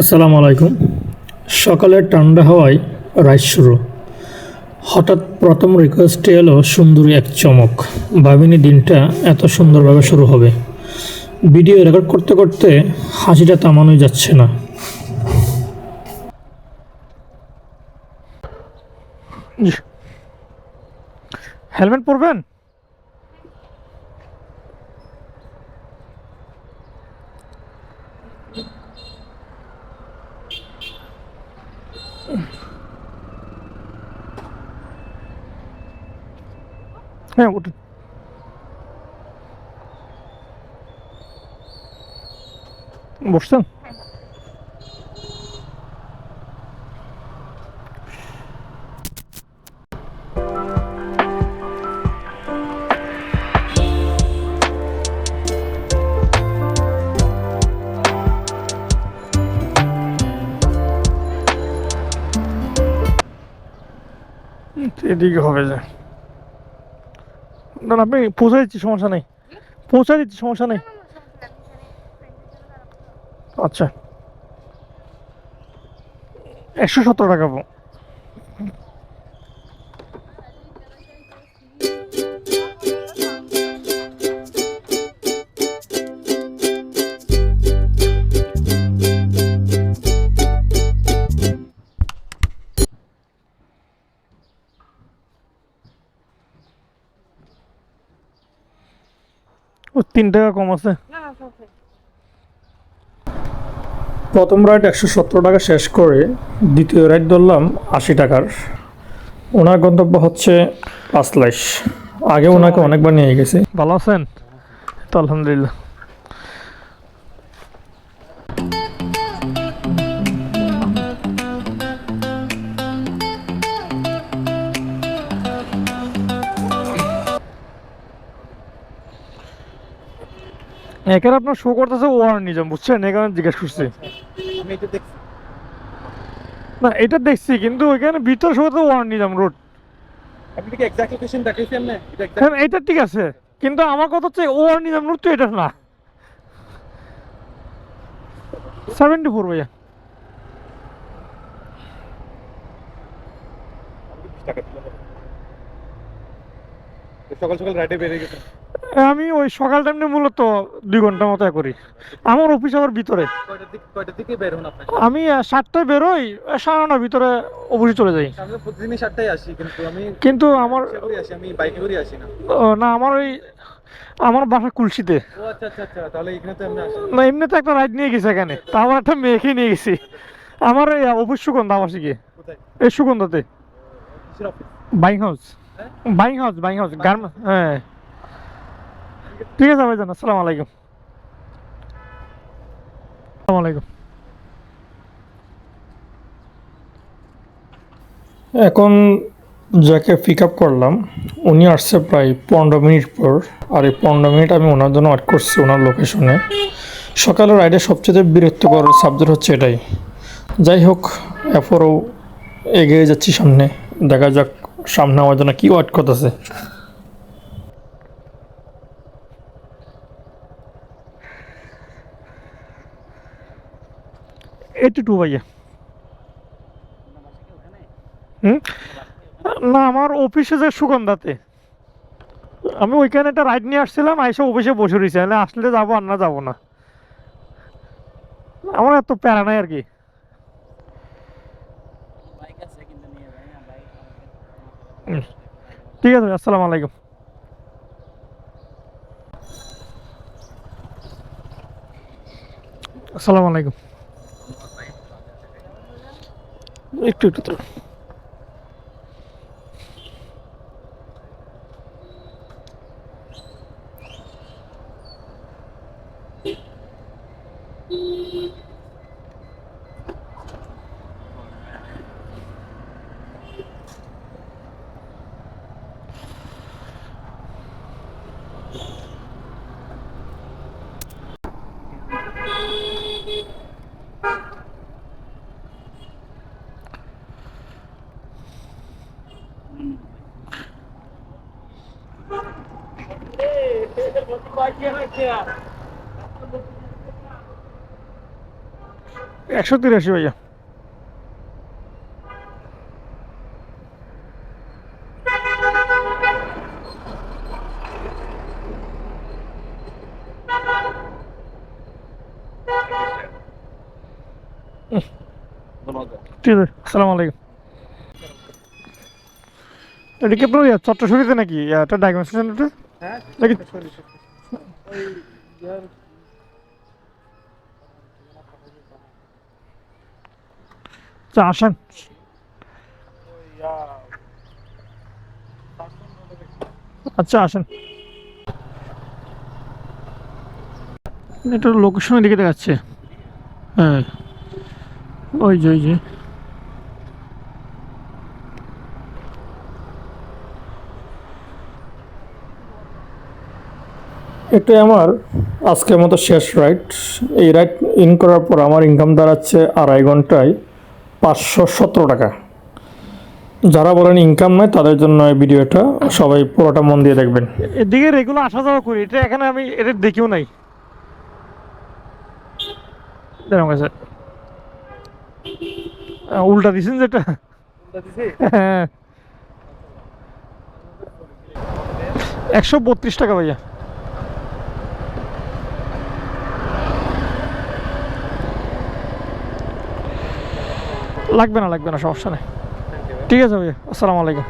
আসসালামু আলাইকুম। সকালের ঠান্ডা হাওয়ায় রাইড শুরু। হঠাৎ প্রথম রিকোয়েস্টে এলো সুন্দরী এক চমক। ভাবিনি দিনটা এত সুন্দরভাবে শুরু হবে। ভিডিও রেকর্ড করতে করতে হাসিটা থামানোই যাচ্ছে না। হেলমেট পরবেন? হ্যাঁ উঠুন। বসছেন? এদিকে হবে যে। না না, আপনি পৌঁছে দিচ্ছি সমস্যা নেই। পৌঁছে দিচ্ছি সমস্যা নেই। আচ্ছা। একশো সতেরো টাকা তিন টাকা কম আছে। প্রথম রাইড একশো সত্তর টাকা শেষ করে দ্বিতীয় রাইড ধরলাম আশি টাকার। ওনার গন্তব্য হচ্ছে পাঁচলাইশ আগে ওনাকে অনেকবার নিয়ে গেছি। ভালো আছেন? তো আলহামদুলিল্লাহ। এখানে আপনার শো করতেছে ওয়ার নিজাম বুঝছেন? এখানে জিজ্ঞেস করছি। না এটা দেখছি কিন্তু ওইখানে ভিতর শো করতে ওয়ার নিজাম রোড আপনি কি এক্সাক্ট লোকেশন দেখাইছেন না? এটা হ্যাঁ এটা ঠিক আছে। কিন্তু আমার কথা হচ্ছে ওয়ার নিজাম রোড তো এটা না। সেভেন্টি ফোর ভাইয়া সকাল সকাল রাইডে বেরিয়ে গেছেন আমি ওই সকাল টাইমে মূলত দুই ঘণ্টা মতো করি। আমার অফিস আমার ভিতরে। আমি সাতটায় বেরোই সাড়ে নটার ভিতরে অফিসে চলে যাই। প্রতিদিনই সাতটায় আসি কিন্তু আমি কিন্তু আমার আমি বাইকে করে আসি না। না আমার ওই আমার বাসা কুলসিতে। আচ্ছা আচ্ছা আচ্ছা না এমনিতে একটা রাইড নিয়ে গেছে এখানে। তা আমার একটা মেয়েকে নিয়ে গেছি। আমার এই অফিস সুগন্ধা আমার শিখে এই সুগন্ধাতে। Buying house. হ্যাঁ? Buying house buying house garment হ্যাঁ। ঠিক আছে, ভাইজান, আসসালামু আলাইকুম। আসসালামু আলাইকুম। এখন যাকে পিক আপ করলাম, উনি আসছে প্রায় পনেরো মিনিট পর। আর এই পনেরো মিনিট আমি ওনার জন্য ওয়েট করছি ওনার লোকেশনে সকালের রাইডে সবচেয়ে বিরক্তিকর সাবজেক্ট হচ্ছে এটাই। যাই হোক, এরপরও এগিয়ে যাচ্ছি সামনে। দেখা যাক সামনে আমার জন্য কী ওয়েট করতেছে। এইটি টু ভাইয়া। হুম? না, আমার অফিসে যে সুগন্ধাতে। আমি ওইখানে একটা রাইড নিয়ে আসছিলাম, আইসে অফিসে বসে রয়েছে নাহলে আসলে যাব আর না যাব না। আমার এত প্যারা নাই আর কি। ঠিক আছে, আসসালামু আলাইকুম। আসসালামু আলাইকুম। একটু একটু তো Beep. একশো তিরাশি ভাইয়া। আসসালামু আলাইকুম। এটা কি আপনার চট্টসরিতে নাকি? এটা ডায়াগনোস্টিক আচ্ছা আসেন। আচ্ছা আসেন। লোকেশনের দিকে দেখাচ্ছে। হ্যাঁ। ওই যে ওই যে। এটাই আমার আজকের মতো শেষ রাইড এই রাইড ইন করার পর আমার ইনকাম দাঁড়াচ্ছে আড়াই ঘন্টায় পাঁচশো সতেরো টাকা। যারা বলেন ইনকাম নয় তাদের জন্য এই ভিডিওটা সবাই পুরোটা মন দিয়ে দেখবেন। এদিকে রেগুলার আসা যাওয়া করি, এটা এখানে আমি এটা দেখিও নাই। উল্টা দিছেন যেটা? হ্যাঁ। একশো বত্রিশ টাকা ভাইয়া। লাগবে না লাগবে না সমস্যা নেই। ঠিক আছে ভাইয়া আসসালামু আলাইকুম